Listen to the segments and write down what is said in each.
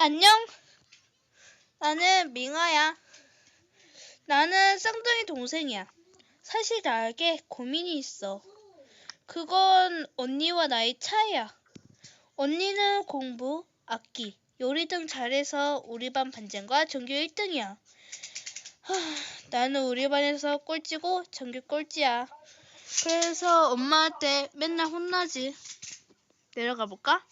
안녕. 나는 밍아야. 나는 쌍둥이 동생이야. 사실 나에게 고민이 있어. 그건 언니와 나의 차이야. 언니는 공부, 악기, 요리 등 잘해서 우리 반 반장과 전교 1등이야. 나는 우리 반에서 꼴찌고 전교 꼴찌야. 그래서 엄마한테 맨날 혼나지. 내려가 볼까?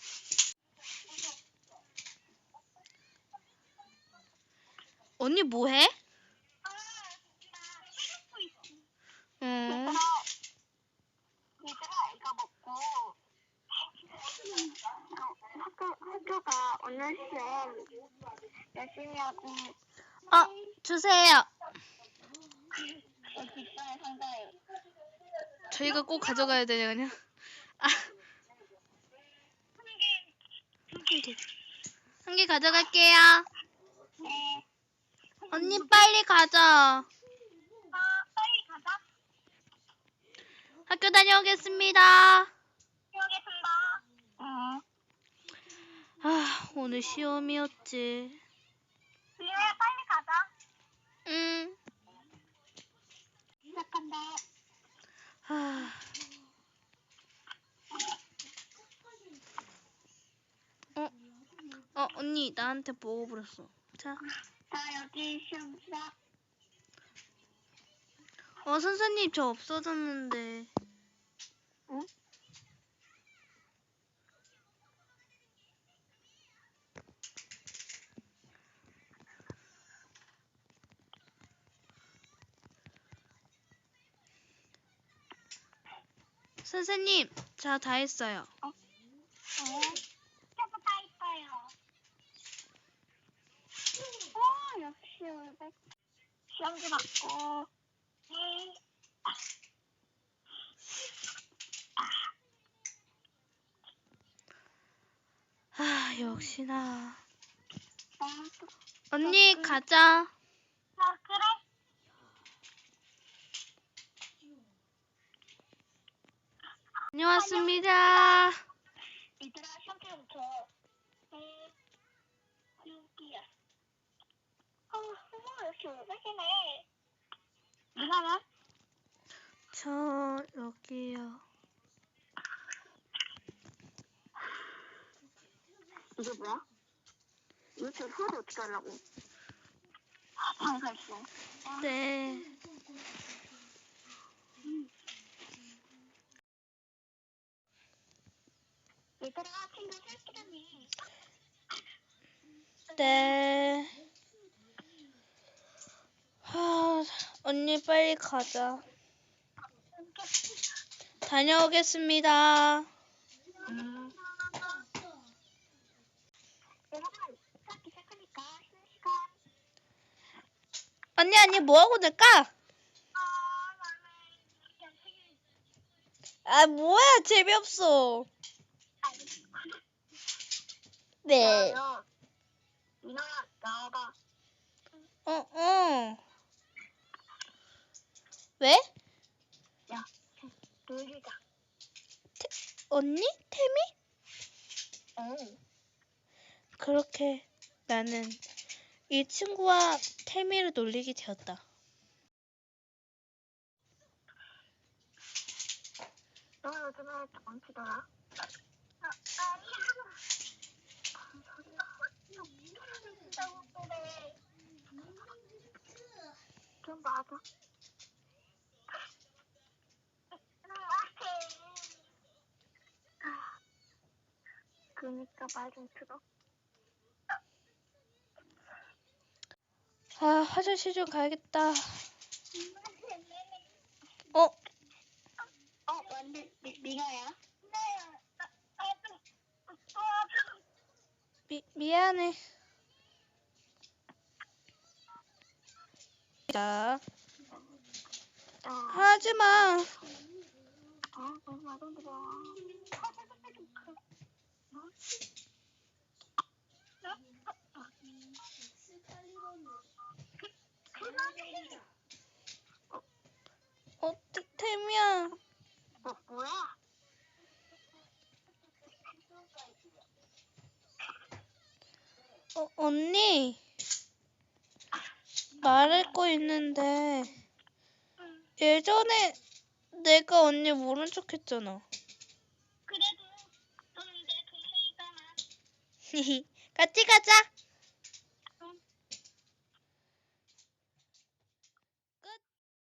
언니 뭐해? 응. 얘들아 이거 먹고 학교 학교가 오늘 쌤 열심히 하고 어, 주세요. 상자에 저희가 꼭 가져가야 되냐 그냥. 아, 한 개. 한개 가져갈게요. 네 언니 빨리 가자. 아, 빨리 가자 학교 다녀오겠습니다. 들어오겠습니다 응 아, 오늘 시험이었지. 미호야 빨리 가자 응. 시작한다 아. 어, 어, 언니 나한테 먹어버렸어. 자, 여기 어 선생님 저 없어졌는데. 응? 선생님, 자 다 했어요. 어시 10월에 시험도 받고. 아 역시나. 언니 가자. 아 그래? 안녕하십니다. 얘들아 시험 때부터 역시 오백이네. 누나는? 저 여기요. 이게 뭐야? 이렇게 후드 어떻게 하려고? 아, 방에 가 있어. 네. 얘들아, 친구 살기라니. 네. 하, 언니 빨리 가자. 다녀오겠습니다. 음. 언니 언니 뭐 하고 놀까? 아. 아 뭐야 재미없어. 네. 어 어. 왜? 놀자. 언니? 태미? 응. 그렇게 나는 이 친구와 태미를 놀리게 되었다. 너 요즘에 장난치더라? 아, 아니야. 그래. 좀 맞아. 그니까 말 좀 들어. 아 화장실 좀 가야겠다. 어? 어, 완전 미, 미가야? 네. 미, 미안해. 자, 아, 하지 마. 아, 들어. 어, 태, 태미야. 어, 뭐야? 어, 언니. 말할 거 있는데 응. 예전에 내가 언니 모른 척 했잖아. 그래도